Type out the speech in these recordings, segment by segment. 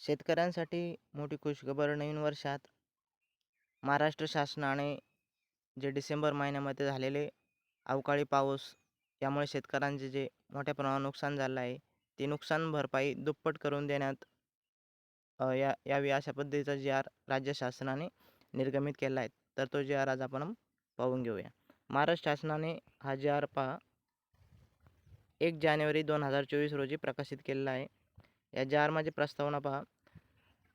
शेतकऱ्यांसाठी मोठी खुशखबर नवीन वर्षात. महाराष्ट्र शासनाने जे डिसेंबर महिन्यामध्ये झालेले अवकाळी पाऊस यामुळे शेतकऱ्यांचे जे मोठ्या प्रमाणात नुकसान झालं आहे ते नुकसान भरपाई दुप्पट करून देण्यात या यावी अशा पद्धतीचा जी आर राज्य शासनाने निर्गमित केला आहे तर तो जी आर आज आपण पाहून घेऊया. महाराष्ट्र शासनाने हा जी आर पहा एक जानेवारी दोन हजार चोवीस रोजी प्रकाशित केलेला आहे. या जारमाची प्रस्तावना पहा.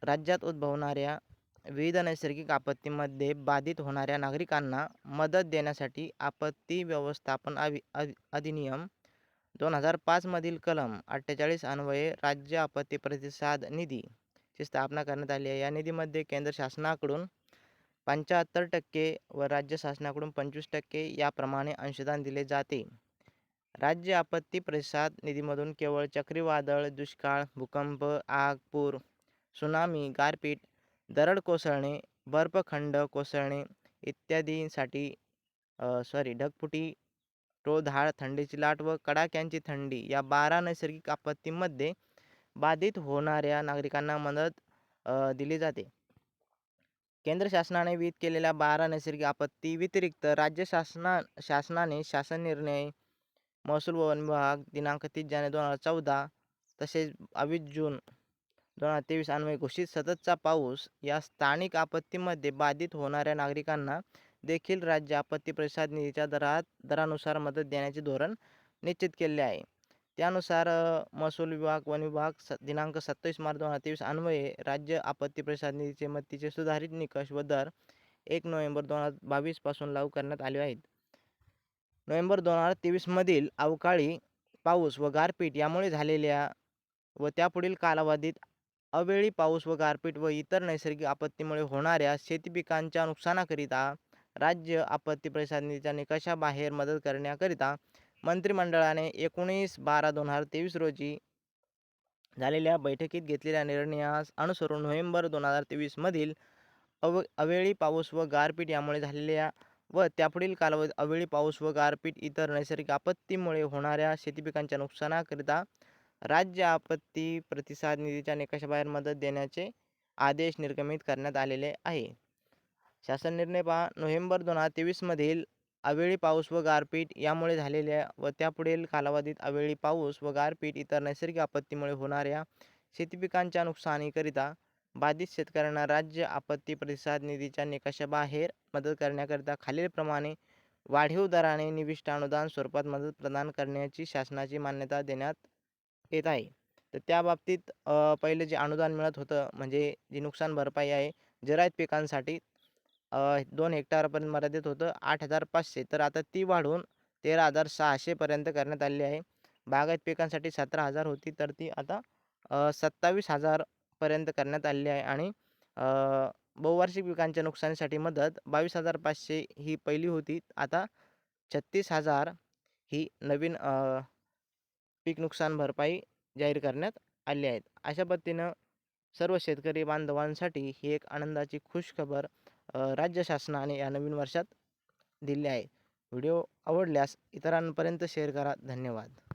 राज्यात उद्भवणाऱ्या विविध नैसर्गिक आपत्तीमध्ये बाधित होणाऱ्या नागरिकांना मदत देण्यासाठी आपत्ती व्यवस्थापन अवि अधि अधिनियम दोन हजार पाचमधील कलम अठ्ठेचाळीस अन्वये राज्य आपत्ती प्रतिसाद निधीची स्थापना करण्यात आली आहे. या निधीमध्ये केंद्र शासनाकडून पंच्याहत्तर टक्के व राज्य शासनाकडून पंचवीस टक्के याप्रमाणे अंशदान दिले जाते. राज्य आपत्ती प्रतिसाद निधीमधून केवळ चक्रीवादळ दुष्काळ भूकंप आग पूर सुनामी गारपीट दरड कोसळणे बर्फखंड कोसळणे इत्यादींसाठी सॉरी ढगफुटी टोळधाड थंडीची लाट व कडाक्यांची थंडी या बारा नैसर्गिक आपत्तींमध्ये बाधित होणाऱ्या नागरिकांना मदत दिली जाते. केंद्र शासनाने विहित केलेल्या बारा नैसर्गिक आपत्ती व्यतिरिक्त राज्य शासना शासनाने शासन निर्णय महसूल भवन वन विभाग दिनांक तीस जानेवारी दोन हजार चौदा तसेच बावीस जून दोन हजार तेवीस अन्वये घोषित सततचा पाऊस या स्थानिक आपत्तीमध्ये बाधित होणाऱ्या नागरिकांना देखील राज्य आपत्ती प्रतिसाद निधीच्या दरात दरानुसार मदत देण्याचे धोरण निश्चित केले आहे. त्यानुसार महसूल विभाग वन विभाग स दिनांक सत्तावीस मार्च दोन हजार तेवीस अन्वये राज्य आपत्ती प्रतिसाद निधीचे मदतीचे सुधारित निकष व दर एक नोव्हेंबर दोन हजार बावीसपासून लागू करण्यात आले आहेत. नोव्हेंबर दोन हजार तेवीसमधील अवकाळी पाऊस व गारपीट यामुळे झालेल्या व त्यापुढील कालावधीत अवेळी पाऊस व गारपीट व इतर नैसर्गिक आपत्तीमुळे होणाऱ्या शेतीपिकांच्या नुकसानाकरिता राज्य आपत्ती प्रतिसाद निधीच्या निकषाबाहेर मदत करण्याकरिता मंत्रिमंडळाने एकोणीस बारा दोन हजार तेवीस रोजी झालेल्या बैठकीत घेतलेल्या निर्णयास अनुसरून नोव्हेंबर दोन हजार तेवीसमधील अव अवेळी पाऊस व गारपीट यामुळे झालेल्या व त्यापुढील कालावधीत अवेळी पाऊस व गारपीट इतर नैसर्गिक आपत्तीमुळे होणाऱ्या शेतीपिकांच्या नुकसानाकरिता राज्य आपत्ती प्रतिसाद निधीच्या निकषाबाहेर मदत देण्याचे आदेश निर्गमित करण्यात आलेले आहे. शासन निर्णय पहा नोव्हेंबर दोन हजार तेवीसमधील अवेळी पाऊस व गारपीट यामुळे झालेल्या व त्यापुढील कालावधीत अवेळी पाऊस व गारपीट इतर नैसर्गिक आपत्तीमुळे होणाऱ्या शेतीपिकांच्या नुकसानीकरिता बाधित शेतकऱ्यांना राज्य आपत्ती प्रतिसाद निधीच्या निकषाबाहेर मदत करण्याकरिता खालीलप्रमाणे वाढीव दराने निविष्ट अनुदान स्वरूपात मदत प्रदान करण्याची शासनाची मान्यता देण्यात येत आहे. तर त्या बाबतीत पहिले जे अनुदान मिळत होतं म्हणजे जी नुकसान भरपाई आहे जरायत पिकांसाठी दोन हेक्टरपर्यंत मर्यादित होतं आठ हजार पाचशे. तर आता ती वाढवून तेरा हजार सहाशेपर्यंत करण्यात आली आहे. बागायत पिकांसाठी सतरा हजार होती तर ती आता सत्तावीस हजार पर्यंत करण्यात आलेली आहे आणि बहुवार्षिक पिकांच्या नुकसानीसाठी मदत बावीस हजार पाचशे ही पहिली होती. आता छत्तीस हजार ही नवीन पीक नुकसान भरपाई जाहीर करण्यात आली आहेत अशा पद्धतीनं सर्व शेतकरी बांधवांसाठी ही एक आनंदाची खुश खबर राज्य शासनाने या नवीन वर्षात दिली आहे. व्हिडिओ आवडल्यास इतरांपर्यंत शेअर करा. धन्यवाद.